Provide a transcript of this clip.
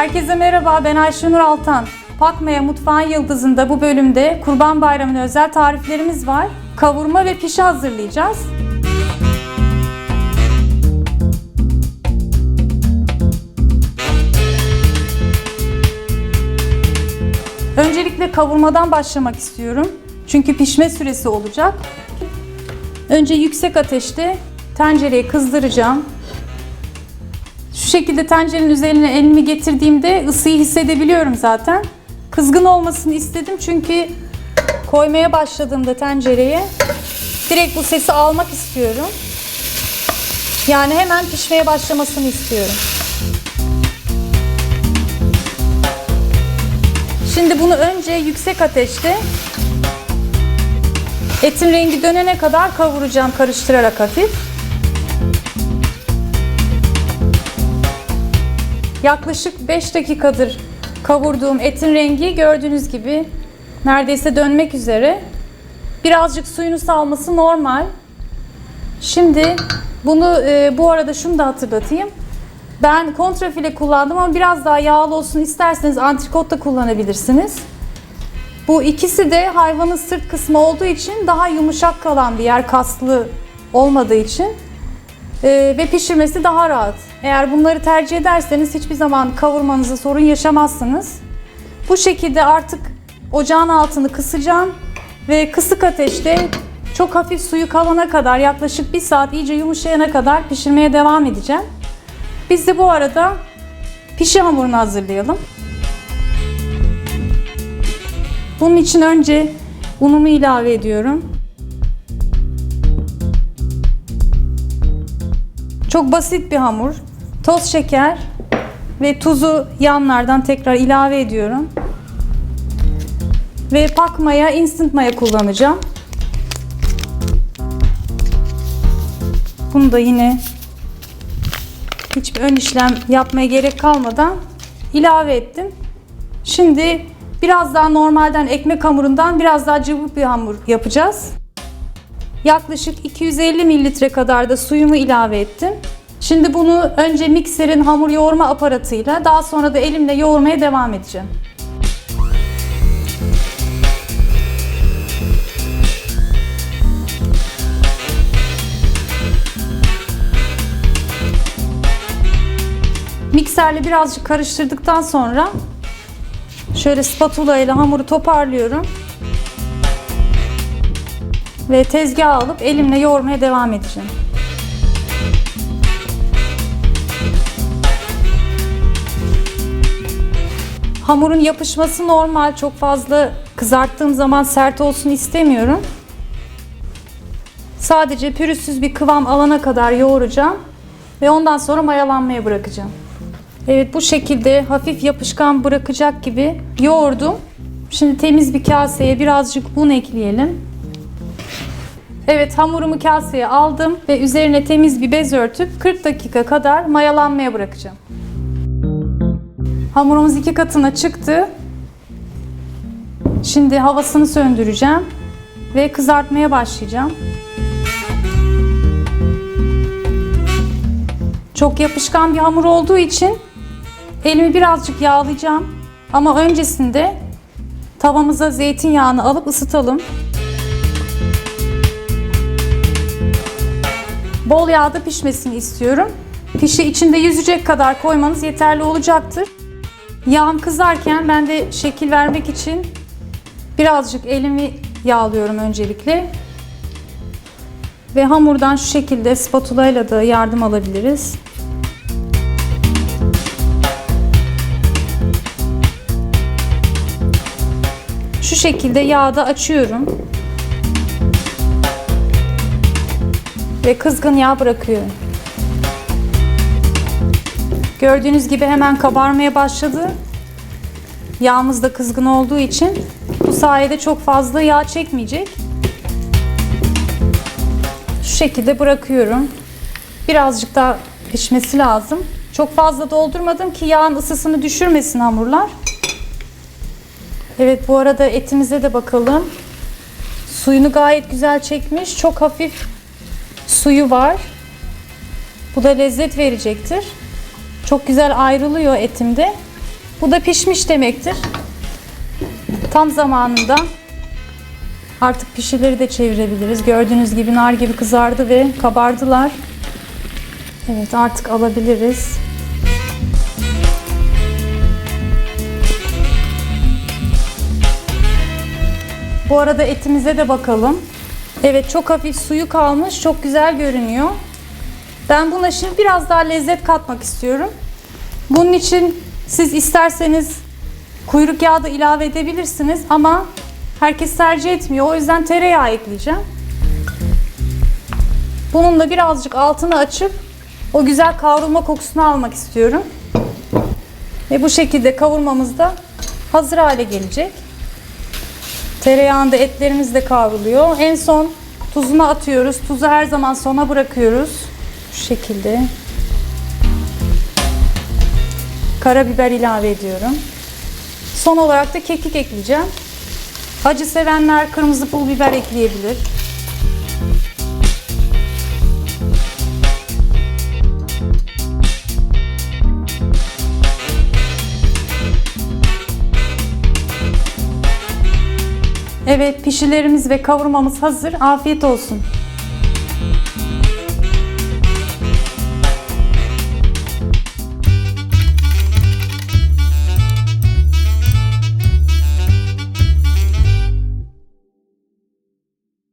Herkese merhaba, ben Ayşenur Altan. Pakmaya Mutfağın Yıldızı'nda bu bölümde Kurban Bayramı'na özel tariflerimiz var. Kavurma ve pişi hazırlayacağız. Öncelikle kavurmadan başlamak istiyorum. Çünkü pişme süresi olacak. Önce yüksek ateşte tencereyi kızdıracağım. Şekilde tencerenin üzerine elimi getirdiğimde ısıyı hissedebiliyorum zaten. Kızgın olmasını istedim çünkü koymaya başladığımda tencereye direkt bu sesi almak istiyorum. Yani hemen pişmeye başlamasını istiyorum. Şimdi bunu önce yüksek ateşte etin rengi dönene kadar kavuracağım karıştırarak hafif. Yaklaşık 5 dakikadır kavurduğum etin rengi gördüğünüz gibi neredeyse dönmek üzere. Birazcık suyunu salması normal. Şimdi bunu e, bu arada şunu da hatırlatayım. Ben kontrafile kullandım ama biraz daha yağlı olsun isterseniz antrikot da kullanabilirsiniz. Bu ikisi de hayvanın sırt kısmı olduğu için daha yumuşak kalan bir yer kaslı olmadığı için Ee, ve pişirmesi daha rahat. Eğer bunları tercih ederseniz hiçbir zaman kavurmanızda sorun yaşamazsınız. Bu şekilde artık ocağın altını kısacağım ve kısık ateşte çok hafif suyu kalana kadar yaklaşık bir saat iyice yumuşayana kadar pişirmeye devam edeceğim. Biz de bu arada pişi hamurunu hazırlayalım. Bunun için önce unumu ilave ediyorum. Çok basit bir hamur. Toz şeker ve tuzu yanlardan tekrar ilave ediyorum. Ve pakmaya, instant maya kullanacağım. Bunu da yine hiçbir ön işlem yapmaya gerek kalmadan ilave ettim. Şimdi biraz daha normalden ekmek hamurundan biraz daha cıvık bir hamur yapacağız. Yaklaşık 250 mililitre kadar da suyumu ilave ettim. Şimdi bunu önce mikserin hamur yoğurma aparatıyla daha sonra da elimle yoğurmaya devam edeceğim. Mikserle birazcık karıştırdıktan sonra şöyle spatula ile hamuru toparlıyorum ve tezgaha alıp elimle yoğurmaya devam edeceğim. Hamurun yapışması normal. Çok fazla kızarttığım zaman sert olsun istemiyorum. Sadece pürüzsüz bir kıvam alana kadar yoğuracağım ve ondan sonra mayalanmaya bırakacağım. Evet bu şekilde hafif yapışkan bırakacak gibi yoğurdum. Şimdi temiz bir kaseye birazcık un ekleyelim. Evet hamurumu kaseye aldım ve üzerine temiz bir bez örtüp 40 dakika kadar mayalanmaya bırakacağım. Hamurumuz iki katına çıktı. Şimdi havasını söndüreceğim ve kızartmaya başlayacağım. Çok yapışkan bir hamur olduğu için elimi birazcık yağlayacağım. Ama öncesinde tavamıza zeytinyağını alıp ısıtalım. Bol yağda pişmesini istiyorum. Pişi içinde yüzecek kadar koymanız yeterli olacaktır. Yağım kızarken ben de şekil vermek için birazcık elimi yağlıyorum öncelikle. Ve hamurdan şu şekilde spatula ile de yardım alabiliriz. Şu şekilde yağda açıyorum. Ve kızgın yağ bırakıyorum. Gördüğünüz gibi hemen kabarmaya başladı. Yağımız da kızgın olduğu için bu sayede çok fazla yağ çekmeyecek. Şu şekilde bırakıyorum. Birazcık daha pişmesi lazım. Çok fazla doldurmadım ki yağın ısısını düşürmesin hamurlar. Evet bu arada etimize de bakalım. Suyunu gayet güzel çekmiş. Çok hafif suyu var. Bu da lezzet verecektir. Çok güzel ayrılıyor etimde. Bu da pişmiş demektir. Tam zamanında artık pişileri de çevirebiliriz. Gördüğünüz gibi nar gibi kızardı ve kabardılar. Evet artık alabiliriz. Bu arada etimize de bakalım. Evet çok hafif suyu kalmış. Çok güzel görünüyor. Ben buna şimdi biraz daha lezzet katmak istiyorum. Bunun için siz isterseniz kuyruk yağı da ilave edebilirsiniz ama herkes tercih etmiyor. O yüzden tereyağı ekleyeceğim. Bunun da birazcık altını açıp o güzel kavrulma kokusunu almak istiyorum. Ve bu şekilde kavurmamız da hazır hale gelecek. Tereyağında etlerimiz de kavruluyor. En son tuzunu atıyoruz. Tuzu her zaman sona bırakıyoruz. Şu şekilde. Karabiber ilave ediyorum. Son olarak da kekik ekleyeceğim. Acı sevenler kırmızı pul biber ekleyebilir. Evet pişilerimiz ve kavurmamız hazır. Afiyet olsun.